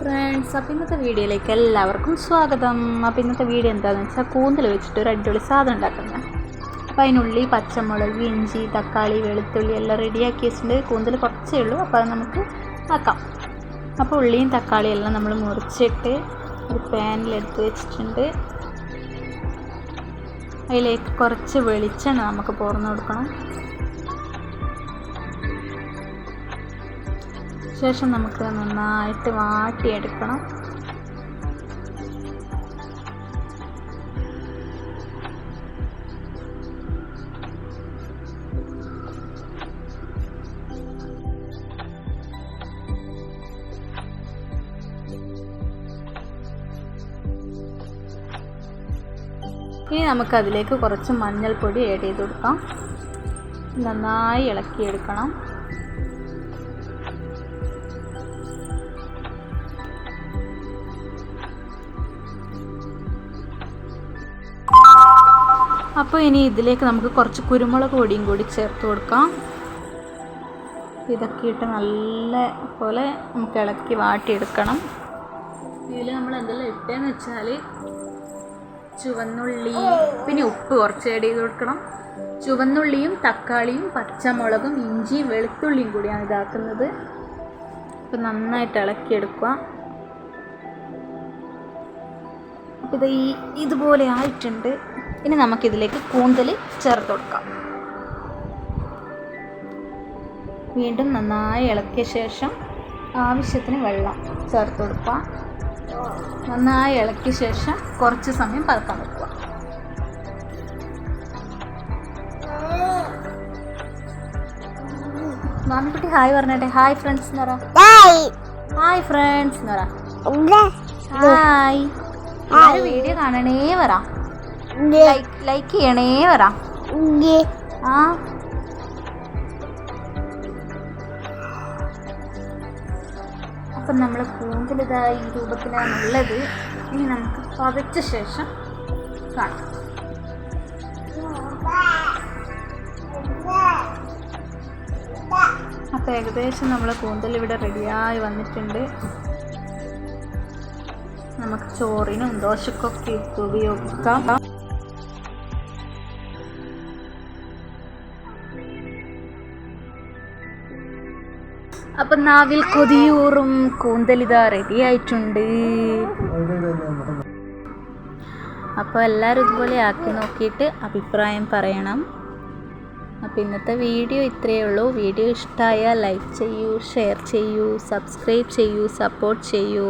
Friends അപ്പോൾ ഇന്നത്തെ വീഡിയോയിലേക്ക് എല്ലാവർക്കും സ്വാഗതം. അപ്പോൾ ഇന്നത്തെ വീഡിയോ എന്താണെന്ന് വെച്ചാൽ കൂന്തൽ വെച്ചിട്ട് ഒരു അടിപൊളി സാധനം ഉണ്ടാക്കുന്നത് അപ്പോൾ അതിനുള്ളി പച്ചമുളക് ഇഞ്ചി തക്കാളി വെളുത്തുള്ളി എല്ലാം റെഡിയാക്കി വെച്ചിട്ടുണ്ട്. കൂന്തൽ കുറച്ചേ ഉള്ളൂ. അപ്പോൾ അത് നമുക്ക് ആക്കാം. അപ്പോൾ ഉള്ളിയും തക്കാളിയും എല്ലാം നമ്മൾ മുറിച്ചിട്ട് ഒരു പാനിലെടുത്ത് വെച്ചിട്ടുണ്ട്. അതിലേക്ക് കുറച്ച് വെളിച്ചെണ്ണ നമുക്ക് പുറന്നു കൊടുക്കണം. ശേഷം നമുക്ക് നന്നായിട്ട് വാട്ടിയെടുക്കണം. ഇനി നമുക്കതിലേക്ക് കുറച്ച് മഞ്ഞൾപ്പൊടി ആഡ് ചെയ്ത് കൊടുക്കാം. നന്നായി ഇളക്കിയെടുക്കണം. അപ്പോൾ ഇനി ഇതിലേക്ക് നമുക്ക് കുറച്ച് കുരുമുളക് പൊടിയും കൂടി ചേർത്ത് കൊടുക്കാം. ഇതൊക്കെ ഇട്ട് നല്ല പോലെ നമുക്ക് ഇളക്കി വാട്ടിയെടുക്കണം. ഇതിൽ നമ്മൾ എന്തെല്ലാം ഇട്ടേന്ന് വെച്ചാൽ ചുവന്നുള്ളി പിന്നെ ഉപ്പ് കുറച്ച് ആഡ് ചെയ്ത് കൊടുക്കണം. ചുവന്നുള്ളിയും തക്കാളിയും പച്ചമുളകും ഇഞ്ചിയും വെളുത്തുള്ളിയും കൂടിയാണ് ഇതാക്കുന്നത്. അപ്പം നന്നായിട്ട് ഇളക്കിയെടുക്കുക. അപ്പം ഇത് ഈ ഇതുപോലെ ആയിട്ടുണ്ട്. ഇനി നമുക്കിതിലേക്ക് കൂന്തൽ ചേർത്ത് കൊടുക്കാം. വീണ്ടും നന്നായി ഇളക്കിയ ശേഷം ആവശ്യത്തിന് വെള്ളം ചേർത്ത് കൊടുക്കുക. നന്നായി ഇളക്കിയ ശേഷം കുറച്ച് സമയം പതുക്കാൻ വെക്കുക. മാമിക്കുട്ടി ഹായ് പറഞ്ഞട്ടെ. ഹായ് ഫ്രണ്ട്സ് എന്ന് പറ. ഹായ് ഫ്രണ്ട്സ് എന്ന് പറ. ഹായ്. വീഡിയോ കാണണേ പറ. ലൈക്ക് ലൈക്ക് ചെയ്യണേ പറ. ആ. അപ്പം നമ്മൾ കൂന്തലിതാ ഈ രൂപത്തിലാണ് ഉള്ളത് ഇനി നമുക്ക് പതച്ച ശേഷം കാണാം. അപ്പോൾ ഏകദേശം നമ്മൾ കൂന്തൽ ഇവിടെ റെഡിയായി വന്നിട്ടുണ്ട്. നമുക്ക് ചോറിനും ദോശക്കൊക്കെ ഉപയോഗിക്കാം അപ്പൊ നാവിൽ കൊതിയൂറും കൂന്തലിത റെഡി ആയിട്ടുണ്ട്. അപ്പോൾ എല്ലാവരും ഇതുപോലെ ആക്കി നോക്കിയിട്ട് അഭിപ്രായം പറയണം. അപ്പോൾ ഇന്നത്തെ വീഡിയോ ഇത്രയേ ഉള്ളൂ. വീഡിയോ ഇഷ്ടമായാൽ ലൈക്ക് ചെയ്യൂ ഷെയർ ചെയ്യൂ സബ്സ്ക്രൈബ് ചെയ്യൂ സപ്പോർട്ട് ചെയ്യൂ.